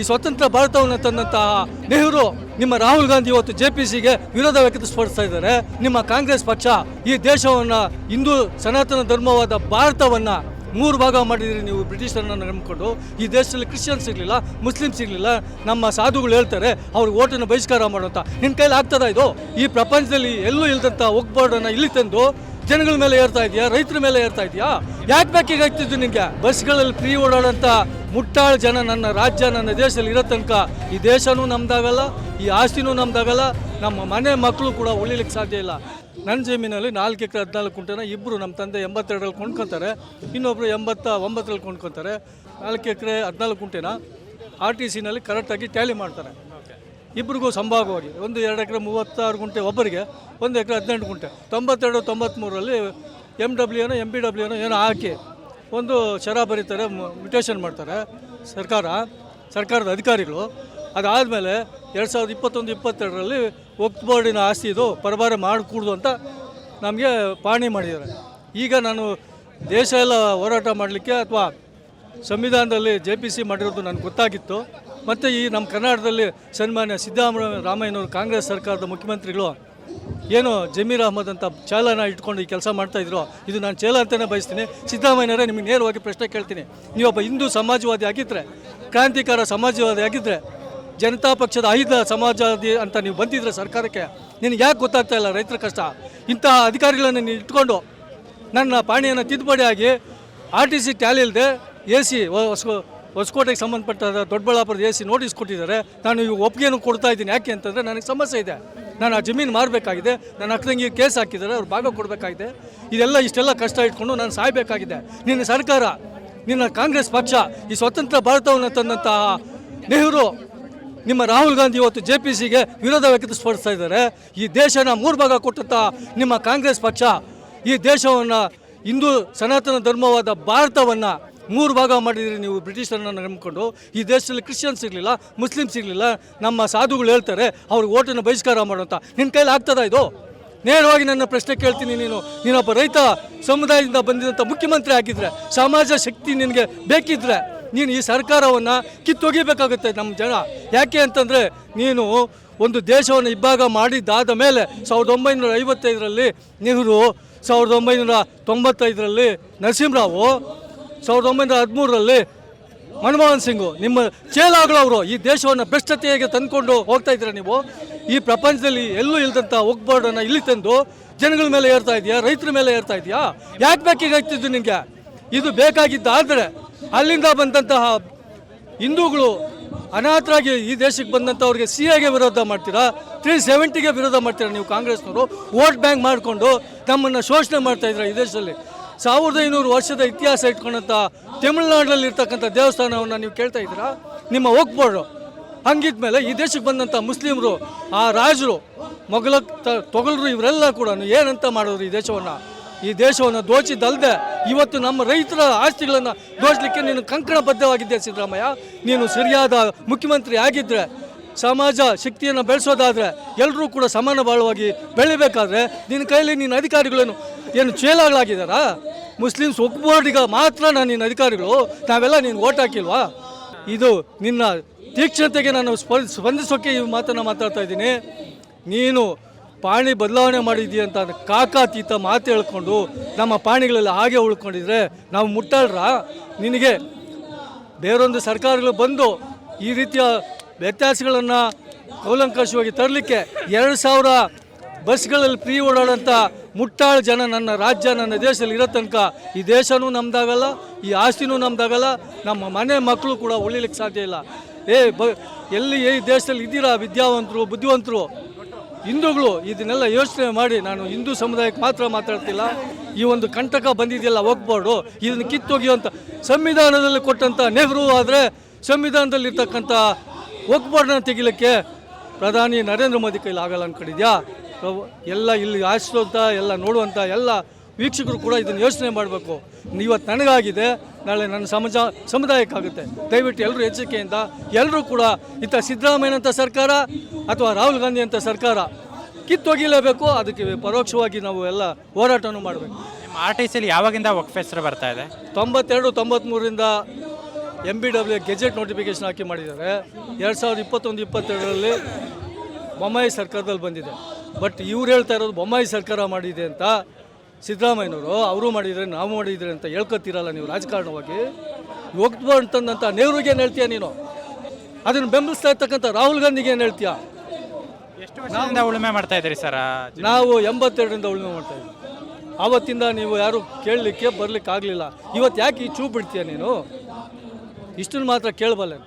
ಈ ಸ್ವತಂತ್ರ ಭಾರತವನ್ನು ತಂದಂತಹ ನೆಹರು ನಿಮ್ಮ ರಾಹುಲ್ ಗಾಂಧಿ ಇವತ್ತು ಜೆ ಪಿ ಸಿಗೆ ವಿರೋಧ ವ್ಯಕ್ತಪಡಿಸ್ತಾ ಇದ್ದಾರೆ. ನಿಮ್ಮ ಕಾಂಗ್ರೆಸ್ ಪಕ್ಷ ಈ ದೇಶವನ್ನ ಹಿಂದೂ ಸನಾತನ ಧರ್ಮವಾದ ಭಾರತವನ್ನ ಮೂರು ಭಾಗ ಮಾಡಿದ್ರಿ ನೀವು ಬ್ರಿಟಿಷರನ್ನ ನಂಬಿಕೊಂಡು. ಈ ದೇಶದಲ್ಲಿ ಕ್ರಿಶ್ಚಿಯನ್ ಸಿಗ್ಲಿಲ್ಲ, ಮುಸ್ಲಿಮ್ಸ್ ಸಿಗ್ಲಿಲ್ಲ. ನಮ್ಮ ಸಾಧುಗಳು ಹೇಳ್ತಾರೆ, ಅವ್ರಿಗೆ ಓಟನ್ನು ಬಹಿಷ್ಕಾರ ಮಾಡುವಂತ. ನಿನ್ನ ಕೈಲಿ ಆಗ್ತದ ಇದು? ಈ ಪ್ರಪಂಚದಲ್ಲಿ ಎಲ್ಲೂ ಇಲ್ದಂತ ಒಗ್ಬಾರ್ಡನ್ನ ಇಲ್ಲಿ ತಂದು ಜನಗಳ ಮೇಲೆ ಏರ್ತಾ ಇದೆಯಾ? ರೈತರ ಮೇಲೆ ಏರ್ತಾ ಇದೆಯಾ? ಯಾಕೆ ಬೇಕಾಗ್ತಿದ್ದು ನಿಮಗೆ ಬಸ್ಗಳಲ್ಲಿ ಫ್ರೀ ಓಡಾಡೋಂಥ ಮುಟ್ಟಾಳು ಜನ ನನ್ನ ರಾಜ್ಯ, ನನ್ನ ದೇಶದಲ್ಲಿ ಇರೋ ತನಕ ಈ ದೇಶನೂ ನಮ್ದಾಗಲ್ಲ, ಈ ಆಸ್ತಿನೂ ನಮ್ದಾಗಲ್ಲ, ನಮ್ಮ ಮನೆ ಮಕ್ಕಳು ಕೂಡ ಉಳಿಲಿಕ್ಕೆ ಸಾಧ್ಯ ಇಲ್ಲ. ನನ್ನ ಜಮೀನಲ್ಲಿ ನಾಲ್ಕು ಎಕರೆ ಹದಿನಾಲ್ಕು ಕುಂಟೆನ ಇಬ್ಬರು ನಮ್ಮ ತಂದೆ ಎಂಬತ್ತೆರಡರಲ್ಲಿ ಕೊಂಡ್ಕೊತಾರೆ ಇನ್ನೊಬ್ಬರು ಎಂಬತ್ತ ಒಂಬತ್ತರಲ್ಲಿ ಕೊಂಡ್ಕೊತಾರೆ. ನಾಲ್ಕು ಎಕರೆ ಹದಿನಾಲ್ಕು ಕುಂಟೆನ ಆರ್ ಟಿ ಸಿನಲ್ಲಿ ಕರೆಕ್ಟಾಗಿ ಟ್ಯಾಲಿ ಮಾಡ್ತಾರೆ. ಇಬ್ಬರಿಗೂ ಸಂಭಾಗವಾಗಿ ಒಂದು ಎರಡು ಎಕರೆ ಮೂವತ್ತಾರು ಗುಂಟೆ ಒಬ್ಬರಿಗೆ, ಒಂದು ಎಕರೆ ಹದಿನೆಂಟು ಗುಂಟೆ ತೊಂಬತ್ತೆರಡು ತೊಂಬತ್ತ್ಮೂರರಲ್ಲಿ ಎಂ ಡಬ್ಲ್ಯೂ ಏನೋ ಎಂ ಬಿ ಡಬ್ಲ್ಯೂ ಏನೋ ಏನೋ ಹಾಕಿ ಒಂದು ಶರ ಬರೀತಾರೆ ಮ್ಯುಟೇಷನ್ ಮಾಡ್ತಾರೆ ಸರ್ಕಾರ, ಸರ್ಕಾರದ ಅಧಿಕಾರಿಗಳು. ಅದಾದಮೇಲೆ ಎರಡು ಸಾವಿರದ ಇಪ್ಪತ್ತೊಂದು, ಇಪ್ಪತ್ತೆರಡರಲ್ಲಿ ವಕ್ಫ್ ಬೋರ್ಡಿನ ಆಸ್ತಿ ಇದು ಪರಭಾರ ಮಾಡಿಕೂಡ್ದು ಅಂತ ನಮಗೆ ಪಾಣಿ ಮಾಡಿದ್ದಾರೆ. ಈಗ ನಾನು ದೇಶ ಎಲ್ಲ ಹೋರಾಟ ಮಾಡಲಿಕ್ಕೆ ಅಥವಾ ಸಂವಿಧಾನದಲ್ಲಿ ಜೆ ಪಿ ಸಿ ಮಾಡಿರೋದು ನನಗೆ ಗೊತ್ತಾಗಿತ್ತು. ಮತ್ತು ಈ ನಮ್ಮ ಕರ್ನಾಟಕದಲ್ಲಿ ಸನ್ಮಾನ್ಯ ಸಿದ್ದರಾಮ ರಾಮಯ್ಯನವರು ಕಾಂಗ್ರೆಸ್ ಸರ್ಕಾರದ ಮುಖ್ಯಮಂತ್ರಿಗಳು ಏನು ಜಮೀರ್ ಅಹಮದ್ ಅಂತ ಚಾಲನ ಇಟ್ಕೊಂಡು ಈ ಕೆಲಸ ಮಾಡ್ತಾಯಿದ್ರು ಇದು ನಾನು ಚೇಲ ಅಂತಲೇ ಬಯಸ್ತೀನಿ. ಸಿದ್ದರಾಮಯ್ಯನವರೇ ನಿಮಗೆ ನೇರವಾಗಿ ಪ್ರಶ್ನೆ ಕೇಳ್ತೀನಿ. ನೀವೊಬ್ಬ ಹಿಂದೂ ಸಮಾಜವಾದಿ ಆಗಿದ್ದರೆ ಕ್ರಾಂತಿಕಾರ ಸಮಾಜವಾದಿ ಆಗಿದ್ದರೆ ಜನತಾ ಪಕ್ಷದ ಐದ ಸಮಾಜವಾದಿ ಅಂತ ನೀವು ಬಂದಿದ್ರೆ ಸರ್ಕಾರಕ್ಕೆ, ನಿನಗೆ ಯಾಕೆ ಗೊತ್ತಾಗ್ತಾ ಇಲ್ಲ ರೈತರ ಕಷ್ಟ? ಇಂತಹ ಅಧಿಕಾರಿಗಳನ್ನು ನೀವು ಇಟ್ಕೊಂಡು ನನ್ನ ಪಾಣಿಯನ್ನು ತಿದ್ದುಪಡಿ ಆಗಿ ಆರ್ ಟಿ ಸಿ ಟ್ಯಾಲಿ ಇಲ್ಲದೆ ಎ ಸಿ, ಹೊಸ, ಹೊಸಕೋಟೆಗೆ ಸಂಬಂಧಪಟ್ಟ ದೊಡ್ಡಬಳ್ಳಾಪುರದ ಎ ಸಿ ನೋಟಿಸ್ ಕೊಟ್ಟಿದ್ದಾರೆ. ನಾನು ಈಗ ಒಪ್ಪಿಗೆಯನ್ನು ಕೊಡ್ತಾ ಇದ್ದೀನಿ. ಯಾಕೆ ಅಂತಂದರೆ ನನಗೆ ಸಮಸ್ಯೆ ಇದೆ. ನಾನು ಆ ಜಮೀನು ಮಾರಬೇಕಾಗಿದೆ, ನನ್ನ ಅಕ್ಕನಿಗೆ ಕೇಸ್ ಹಾಕಿದ್ದಾರೆ, ಅವ್ರು ಭಾಗ ಕೊಡಬೇಕಾಗಿದೆ. ಇದೆಲ್ಲ ಇಷ್ಟೆಲ್ಲ ಕಷ್ಟ ಇಟ್ಕೊಂಡು ನಾನು ಸಾಯಬೇಕಾಗಿದೆ. ನಿನ್ನ ಸರ್ಕಾರ, ನಿನ್ನ ಕಾಂಗ್ರೆಸ್ ಪಕ್ಷ, ಈ ಸ್ವತಂತ್ರ ಭಾರತವನ್ನು ತಂದಂತಹ ನೆಹರು, ನಿಮ್ಮ ರಾಹುಲ್ ಗಾಂಧಿ ಇವತ್ತು ಜೆ ಪಿ ಸಿಗೆ ವಿರೋಧ ವ್ಯಕ್ತಪಡಿಸ್ತಾ ಇದ್ದಾರೆ. ಈ ದೇಶನ ಮೂರು ಭಾಗ ಕೊಟ್ಟಂತಹ ನಿಮ್ಮ ಕಾಂಗ್ರೆಸ್ ಪಕ್ಷ, ಈ ದೇಶವನ್ನು ಹಿಂದೂ ಸನಾತನ ಧರ್ಮವಾದ ಭಾರತವನ್ನು ಮೂರು ಭಾಗ ಮಾಡಿದ್ರಿ ನೀವು ಬ್ರಿಟಿಷರನ್ನ ನಂಬಿಕೊಂಡು. ಈ ದೇಶದಲ್ಲಿ ಕ್ರಿಶ್ಚಿಯನ್ಸ್ ಇರಲಿಲ್ಲ ಮುಸ್ಲಿಮ್ಸ್ ಇರಲಿಲ್ಲ ನಮ್ಮ ಸಾಧುಗಳು ಹೇಳ್ತಾರೆ ಅವ್ರಿಗೆ ಓಟನ್ನು ಬಹಿಷ್ಕಾರ ಮಾಡುವಂತ. ನಿನ್ನ ಕೈಲಿ ಆಗ್ತದಾ ಇದು? ನೇರವಾಗಿ ನನ್ನ ಪ್ರಶ್ನೆ ಕೇಳ್ತೀನಿ ನೀನು. ನೀನೊಬ್ಬ ರೈತ, ಸಮುದಾಯದಿಂದ ಬಂದಿದಂಥ ಮುಖ್ಯಮಂತ್ರಿ ಆಗಿದ್ರೆ, ಸಮಾಜ ಶಕ್ತಿ ನಿನಗೆ ಬೇಕಿದ್ರೆ, ನೀನು ಈ ಸರ್ಕಾರವನ್ನು ಕಿತ್ತೊಗಿಬೇಕಾಗುತ್ತೆ ನಮ್ಮ ಜನ. ಯಾಕೆ ಅಂತಂದರೆ, ನೀನು ಒಂದು ದೇಶವನ್ನು ಇಬ್ಬಾಗ ಮಾಡಿದ್ದಾದ ಮೇಲೆ ಸಾವಿರದ ಒಂಬೈನೂರ ಐವತ್ತೈದರಲ್ಲಿ ನೆಹರು, ಸಾವಿರದ ಒಂಬೈನೂರ ತೊಂಬತ್ತೈದರಲ್ಲಿ ನರಸಿಂಹರಾವು ಸಾವಿರದ ಒಂಬೈನೂರ ಹದಿಮೂರರಲ್ಲಿ ಮನಮೋಹನ್ ಸಿಂಗು, ನಿಮ್ಮ ಚೇಲಾಗಳವರು ಈ ದೇಶವನ್ನು ಭ್ರಷ್ಟತೆಯಾಗಿ ತಂದ್ಕೊಂಡು ಹೋಗ್ತಾ ಇದ್ದೀರಾ ನೀವು? ಈ ಪ್ರಪಂಚದಲ್ಲಿ ಎಲ್ಲೂ ಇಲ್ದಂಥ ಒಗ್ಬೋರ್ಡನ್ನು ಇಲ್ಲಿ ತಂದು ಜನಗಳ ಮೇಲೆ ಏರ್ತಾ ಇದೆಯಾ? ರೈತರ ಮೇಲೆ ಏರ್ತಾ ಇದೆಯಾ? ಯಾಕೆ ಬೇಕಾಗಿತ್ತು ನಿಮಗೆ? ಇದು ಬೇಕಾಗಿದ್ದಾದರೆ ಅಲ್ಲಿಂದ ಬಂದಂತಹ ಹಿಂದೂಗಳು ಅನಾಥರಾಗಿ ಈ ದೇಶಕ್ಕೆ ಬಂದಂಥವ್ರಿಗೆ ಸಿ ಎಗೆ ವಿರೋಧ ಮಾಡ್ತೀರಾ? ತ್ರೀ ಸೆವೆಂಟಿಗೆ ವಿರೋಧ ಮಾಡ್ತೀರಾ ನೀವು ಕಾಂಗ್ರೆಸ್ನವರು? ವೋಟ್ ಬ್ಯಾಂಕ್ ಮಾಡಿಕೊಂಡು ನಮ್ಮನ್ನು ಶೋಷಣೆ ಮಾಡ್ತಾ ಇದ್ದೀರಾ ಈ ದೇಶದಲ್ಲಿ? ಸಾವಿರದ ಐನೂರು ವರ್ಷದ ಇತಿಹಾಸ ಇಟ್ಕೊಂಡಂಥ ತಮಿಳುನಾಡಲ್ಲಿ ಇರ್ತಕ್ಕಂಥ ದೇವಸ್ಥಾನವನ್ನು ನೀವು ಕೇಳ್ತಾ ಇದ್ದೀರಾ? ನಿಮ್ಮ ಹೋಗ್ಬೋರ್ಡು ಹಂಗಿದ್ಮೇಲೆ ಈ ದೇಶಕ್ಕೆ ಬಂದಂಥ ಮುಸ್ಲಿಮರು, ಆ ರಾಜರು ಮೊಘಲ ತೊಗಲರು ಇವರೆಲ್ಲ ಕೂಡ ಏನಂತ ಮಾಡೋರು ಈ ದೇಶವನ್ನು? ಈ ದೇಶವನ್ನು ದೋಚಿದ್ದಲ್ಲದೆ ಇವತ್ತು ನಮ್ಮ ರೈತರ ಆಸ್ತಿಗಳನ್ನು ದೋಚಲಿಕ್ಕೆ ನೀನು ಕಂಕಣಬದ್ಧವಾಗಿದ್ದೆ ಸಿದ್ದರಾಮಯ್ಯ. ನೀನು ಸರಿಯಾದ ಮುಖ್ಯಮಂತ್ರಿ ಆಗಿದ್ದರೆ ಸಮಾಜ ಶಕ್ತಿಯನ್ನು ಬೆಳೆಸೋದಾದರೆ ಎಲ್ಲರೂ ಕೂಡ ಸಮಾನ ಬಾಳುವಾಗಿ ಬೆಳಿಬೇಕಾದ್ರೆ ನಿನ್ನ ಕೈಯಲ್ಲಿ ನಿನ್ನ ಅಧಿಕಾರಿಗಳನ್ನು ಏನು ಚೇಲಾಗಳಾಗಿದ್ದಾರಾ ಮುಸ್ಲಿಮ್ಸ್ ಒಗ್ಬೋರ್ಡಿಗ ಮಾತ್ರ ನಾನು ನಿನ್ನ ಅಧಿಕಾರಿಗಳು, ನಾವೆಲ್ಲ ನೀನು ಓಟ್ ಹಾಕಿಲ್ವಾ? ಇದು ನಿನ್ನ ತೀಕ್ಷ್ಣತೆಗೆ ನಾನು ಸ್ಪ- ಸ್ಪಂದಿಸೋಕೆ ಈ ಮಾತನ್ನು ಮಾತಾಡ್ತಾ ಇದ್ದೀನಿ. ನೀನು ಪಾಣಿ ಬದಲಾವಣೆ ಮಾಡಿದ್ದೀಯ ಅಂತ ಕಾಕಾತೀತ ಮಾತು ಹೇಳ್ಕೊಂಡು ನಮ್ಮ ಪಾಣಿಗಳೆಲ್ಲ ಹಾಗೆ ಉಳ್ಕೊಂಡಿದ್ರೆ ನಾವು ಮುಟ್ಟಾಳ್ರ? ನಿನಗೆ ಬೇರೊಂದು ಸರ್ಕಾರಗಳು ಬಂದು ಈ ರೀತಿಯ ವ್ಯತ್ಯಾಸಗಳನ್ನು ಕೂಲಂಕಷವಾಗಿ ತರಲಿಕ್ಕೆ ಎರಡು ಸಾವಿರ ಬಸ್ಗಳಲ್ಲಿ ಫ್ರೀ ಓಡಾಡೋಂಥ ಮುಟ್ಟಾಳು ಜನ ನನ್ನ ರಾಜ್ಯ, ನನ್ನ ದೇಶದಲ್ಲಿ ಇರೋ ತನಕ ಈ ದೇಶನೂ ನಮ್ದಾಗಲ್ಲ, ಈ ಆಸ್ತಿನೂ ನಮ್ದಾಗಲ್ಲ, ನಮ್ಮ ಮನೆ ಮಕ್ಕಳು ಕೂಡ ಉಳಿಲಿಕ್ಕೆ ಸಾಧ್ಯ ಇಲ್ಲ. ಏ, ಬ, ಎಲ್ಲಿ ಈ ದೇಶದಲ್ಲಿ ಇದ್ದೀರಾ ವಿದ್ಯಾವಂತರು, ಬುದ್ಧಿವಂತರು? ಹಿಂದೂಗಳು, ಇದನ್ನೆಲ್ಲ ಯೋಚನೆ ಮಾಡಿ, ನಾನು ಹಿಂದೂ ಸಮುದಾಯಕ್ಕೆ ಮಾತ್ರ ಮಾತಾಡ್ತಿಲ್ಲ. ಈ ಒಂದು ಕಂಟಕ ಬಂದಿದೆಯಲ್ಲ, ಹೋಗ್ಬಾರ್ದು. ಇದನ್ನು ಕಿತ್ತೋಗಿಯುವಂಥ ಸಂವಿಧಾನದಲ್ಲಿ ಕೊಟ್ಟಂಥ ನೆಹರು ಆದರೆ ಸಂವಿಧಾನದಲ್ಲಿರ್ತಕ್ಕಂಥ ಹೋಗ್ಬಾರ್ಡನ್ನ ತೆಗಿಲಿಕ್ಕೆ ಪ್ರಧಾನಿ ನರೇಂದ್ರ ಮೋದಿ ಕೈಲಿ ಆಗಲ್ಲ ಅನ್ಕೊಂಡಿದ್ಯಾ? ಎಲ್ಲ ಇಲ್ಲಿ ಆಶಿಸುವಂಥ ಎಲ್ಲ ನೋಡುವಂಥ ಎಲ್ಲ ವೀಕ್ಷಕರು ಕೂಡ ಇದನ್ನು ಯೋಚನೆ ಮಾಡಬೇಕು. ಇವತ್ತು ನನಗಾಗಿದೆ ನಾಳೆ ನನ್ನ ಸಮಾಜ ಸಮುದಾಯಕ್ಕಾಗುತ್ತೆ. ದಯವಿಟ್ಟು ಎಲ್ಲರೂ ಎಚ್ಚರಿಕೆಯಿಂದ ಎಲ್ಲರೂ ಕೂಡ ಇಂಥ ಸಿದ್ದರಾಮಯ್ಯನಂಥ ಸರ್ಕಾರ ಅಥವಾ ರಾಹುಲ್ ಗಾಂಧಿ ಅಂತ ಸರ್ಕಾರ ಕಿತ್ತೊಗಿಲೇಬೇಕು ಅದಕ್ಕೆ ಪರೋಕ್ಷವಾಗಿ ನಾವು ಎಲ್ಲ ಹೋರಾಟವನ್ನು ಮಾಡಬೇಕು. ನಿಮ್ಮ ಆರ್ ಟಿ ಸಿಲಿ ಯಾವಾಗಿಂದ ವಕ್ಫ್ ಹೆಸರು ಬರ್ತಾ ಇದೆ? ತೊಂಬತ್ತೆರಡು ತೊಂಬತ್ತ್ಮೂರರಿಂದ M B W gazette notification ಹಾಕಿ ಮಾಡಿದ್ದಾರೆ. ಎರಡು ಸಾವಿರದ ಇಪ್ಪತ್ತೊಂದು ಇಪ್ಪತ್ತೆರಡರಲ್ಲಿ ಬೊಮ್ಮಾಯಿ ಸರ್ಕಾರದಲ್ಲಿ ಬಂದಿದೆ. ಬಟ್ ಇವ್ರು ಹೇಳ್ತಾ ಇರೋದು ಬೊಮ್ಮಾಯಿ ಸರ್ಕಾರ ಮಾಡಿದೆ ಅಂತ ಸಿದ್ದರಾಮಯ್ಯನವರು ಅವರು ಮಾಡಿದರೆ ನಾವು ಮಾಡಿದರೆ ಅಂತ ಹೇಳ್ಕೊತೀರಲ್ಲ ನೀವು ರಾಜಕಾರಣವಾಗಿ. ಹೋಗ್ಬೋ ಅಂತಂದಂಥ ನೆಹರುಗೆ ಏನು ಹೇಳ್ತೀಯ ನೀನು? ಅದನ್ನು ಬೆಂಬಲಿಸ್ತಾ ಇರ್ತಕ್ಕಂಥ ರಾಹುಲ್ ಗಾಂಧಿಗೆ ಏನು ಹೇಳ್ತೀಯ? ಉಳುಮೆ ಮಾಡ್ತಾ ಇದ್ದೀರಿ ಸರ್ ನಾವು ಎಂಬತ್ತೆರಡರಿಂದ ಉಳುಮೆ ಮಾಡ್ತಾ ಇದ್ದೀವಿ. ಆವತ್ತಿಂದ ನೀವು ಯಾರು ಕೇಳಲಿಕ್ಕೆ ಬರಲಿಕ್ಕೆ ಆಗಲಿಲ್ಲ ಇವತ್ತು ಯಾಕೆ ಈ ಚೂ ಬಿಡ್ತೀಯ ನೀನು? ಇಷ್ಟನ್ನು ಮಾತ್ರ ಕೇಳಬಲ್ಲೆ.